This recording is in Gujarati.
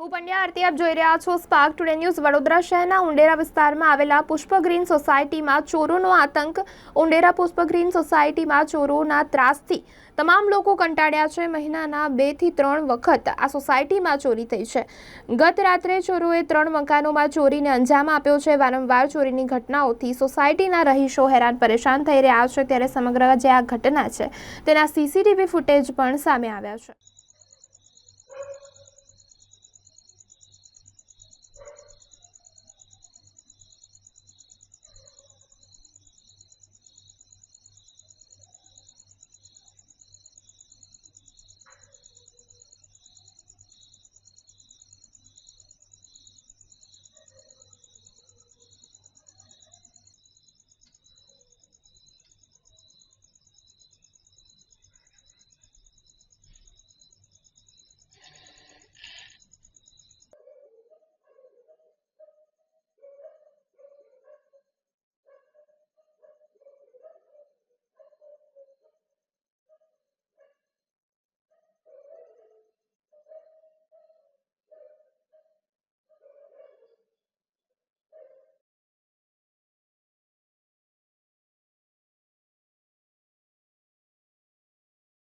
હું પંડ્યા આરતી, આપ જોઈ રહ્યા છો સ્પાર્ક ટુડે ન્યૂઝ વડોદરા શહેરના ઉંડેરા વિસ્તારમાં આવેલા પુષ્પગ્રીન સોસાયટીમાં ચોરોનો આતંક. ઉંડેરા પુષ્પગ્રીન સોસાયટીમાં ચોરોના ત્રાસથી તમામ લોકો કંટાળ્યા છે. મહિનાના બેથી ત્રણ વખત આ સોસાયટીમાં ચોરી થઈ છે. ગત રાત્રે ચોરોએ ત્રણ મકાનોમાં ચોરીને અંજામ આપ્યો છે. વારંવાર ચોરીની ઘટનાઓથી સોસાયટીના રહીશો હેરાન પરેશાન થઈ રહ્યા છે. ત્યારે સમગ્ર જે આ ઘટના છે, તેના સીસીટીવી ફૂટેજ પણ સામે આવ્યા છે.